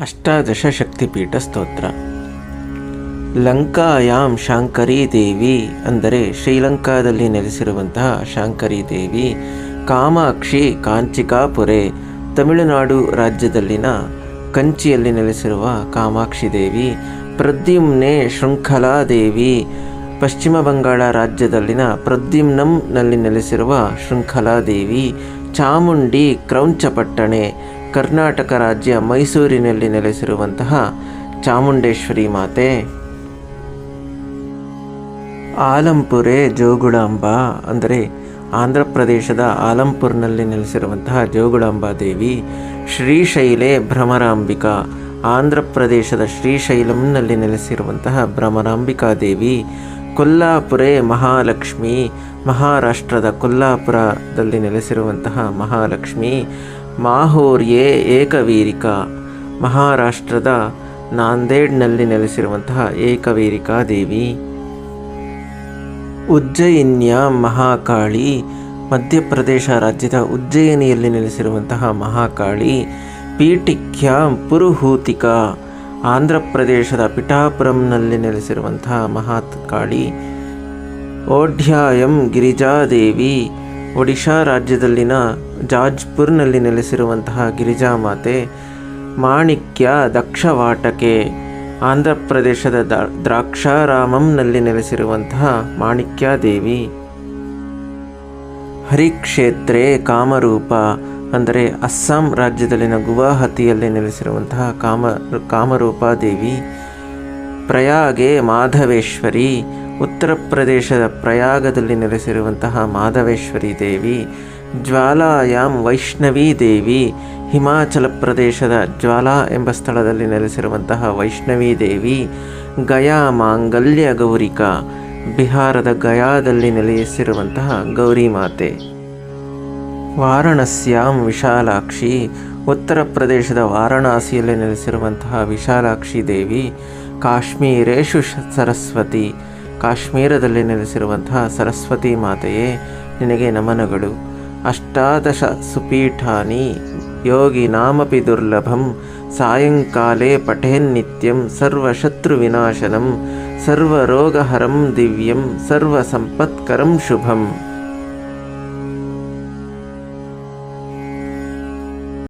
ಅಷ್ಟಾದಶ ಶಕ್ತಿಪೀಠ ಸ್ತೋತ್ರ. ಲಂಕಾಯಾಂ ಶಾಂಕರಿ ದೇವಿ ಅಂದರೆ ಶ್ರೀಲಂಕಾದಲ್ಲಿ ನೆಲೆಸಿರುವಂತಹ ಶಾಂಕರಿ ದೇವಿ, ಕಾಮಾಕ್ಷಿ ಕಾಂಚಿಕಾಪುರೆ, ತಮಿಳುನಾಡು ರಾಜ್ಯದಲ್ಲಿನ ಕಂಚಿಯಲ್ಲಿ ನೆಲೆಸಿರುವ ಕಾಮಾಕ್ಷಿ ದೇವಿ, ಪ್ರದ್ಯುಮ್ನೆ ಶೃಂಖಲಾ ದೇವಿ, ಪಶ್ಚಿಮ ಬಂಗಾಳ ರಾಜ್ಯದಲ್ಲಿನ ಪ್ರದ್ಯುಮ್ನಂನಲ್ಲಿ ನೆಲೆಸಿರುವ ಶೃಂಖಲಾ ದೇವಿ, ಚಾಮುಂಡಿ ಕ್ರೌಂಚಪಟ್ಟಣೆ ಕರ್ನಾಟಕ ರಾಜ್ಯ ಮೈಸೂರಿನಲ್ಲಿ ನೆಲೆಸಿರುವಂತಹ ಚಾಮುಂಡೇಶ್ವರಿ ಮಾತೆ. ಆಲಂಪುರೆ ಜೋಗುಳಾಂಬ ಅಂದರೆ ಆಂಧ್ರ ಪ್ರದೇಶದ ಆಲಂಪುರ್ನಲ್ಲಿ ನೆಲೆಸಿರುವಂತಹ ಜೋಗುಳಾಂಬ ದೇವಿ ಶ್ರೀಶೈಲೆ ಭ್ರಮರಾಂಬಿಕಾ. ಆಂಧ್ರ ಪ್ರದೇಶದ ಶ್ರೀಶೈಲಂನಲ್ಲಿ ನೆಲೆಸಿರುವಂತಹ ಭ್ರಮರಾಂಬಿಕಾ ದೇವಿ ಕೊಲ್ಲಾಪುರೆ ಮಹಾಲಕ್ಷ್ಮಿ. ಮಹಾರಾಷ್ಟ್ರದ ಕೊಲ್ಲಾಪುರದಲ್ಲಿ ನೆಲೆಸಿರುವಂತಹ ಮಹಾಲಕ್ಷ್ಮಿ. ಮಾಹೋರ್ಯೆ ಏಕವೀರಿಕಾ ಮಹಾರಾಷ್ಟ್ರದ ನಾಂದೇಡ್ನಲ್ಲಿ ನೆಲೆಸಿರುವಂತಹ ಏಕವೀರಿಕಾ ದೇವಿ. ಉಜ್ಜಯಿನ್ಯ ಮಹಾಕಾಳಿ ಮಧ್ಯಪ್ರದೇಶ ರಾಜ್ಯದ ಉಜ್ಜಯಿನಿಯಲ್ಲಿ ನೆಲೆಸಿರುವಂತಹ ಮಹಾಕಾಳಿ ಪೀಠಿಕ್ಯ ಪುರುಹೂತಿಕ ಆಂಧ್ರ ಪ್ರದೇಶದ ಪಿಠಾಪುರಂನಲ್ಲಿ ನೆಲೆಸಿರುವಂತಹ ಮಹಾಕಾಳಿ ಓಢ್ಯಾಯಂ ಗಿರಿಜಾದೇವಿ ಒಡಿಶಾ ರಾಜ್ಯದಲ್ಲಿನ ಜಾಜ್ಪುರ್ನಲ್ಲಿ ನೆಲೆಸಿರುವಂತಹ ಗಿರಿಜಾಮಾತೆ ಮಾಣಿಕ್ಯ ದಕ್ಷವಾಟಕೆ ಆಂಧ್ರ ಪ್ರದೇಶದ ದ್ರಾಕ್ಷಾರಾಮಂನಲ್ಲಿ ನೆಲೆಸಿರುವಂತಹ ಮಾಣಿಕ್ಯಾದೇವಿ. ಹರಿಕ್ಷೇತ್ರೆ ಕಾಮರೂಪ ಅಂದರೆ ಅಸ್ಸಾಂ ರಾಜ್ಯದಲ್ಲಿನ ಗುವಾಹತಿಯಲ್ಲಿ ನೆಲೆಸಿರುವಂತಹ ಕಾಮ ಕಾಮರೂಪಾದೇವಿ ಪ್ರಯಾಗೆ ಮಾಧವೇಶ್ವರಿ ಉತ್ತರ ಪ್ರದೇಶದ ಪ್ರಯಾಗದಲ್ಲಿ ನೆಲೆಸಿರುವಂತಹ ಮಾಧವೇಶ್ವರಿ ದೇವಿ, ಜ್ವಾಲಾಯಾಮ್ ವೈಷ್ಣವಿ ದೇವಿ, ಹಿಮಾಚಲ ಪ್ರದೇಶದ ಜ್ವಾಲಾ ಎಂಬ ಸ್ಥಳದಲ್ಲಿ ನೆಲೆಸಿರುವಂತಹ ವೈಷ್ಣವಿ ದೇವಿ, ಗಯಾ ಮಾಂಗಲ್ಯ ಗೌರಿಕಾ, ಬಿಹಾರದ ಗಯಾದಲ್ಲಿ ನೆಲೆಸಿರುವಂತಹ ಗೌರಿ ಮಾತೆ. ವಾರಣಸ್ಯಾಂ ವಿಶಾಲಾಕ್ಷಿ, ಉತ್ತರ ಪ್ರದೇಶದ ವಾರಣಾಸಿಯಲ್ಲಿ ನೆಲೆಸಿರುವಂತಹ ವಿಶಾಲಾಕ್ಷಿ ದೇವಿ, ಕಾಶ್ಮೀರೇಶು ಸರಸ್ವತಿ ಕಾಶ್ಮೀರದಲ್ಲಿ ನೆಲೆಸಿರುವಂತಹ ಸರಸ್ವತಿ ಮಾತೆಯೇ ನಿನಗೆ ನಮನಗಳು ಅಷ್ಟಾದಶ ಸುಪೀಠಾನಿ ಯೋಗಿನಾಮಪಿ ದುರ್ಲಭಂ ಸಾಯಂಕಾಲೇ ಪಠೇನ್ನಿತ್ಯಂ ಸರ್ವಶತ್ರುವಿನಾಶನಂ ಸರ್ವರೋಗಹರಂ ದಿವ್ಯಂ ಸರ್ವಸಂಪತ್ಕರಂ ಶುಭಂ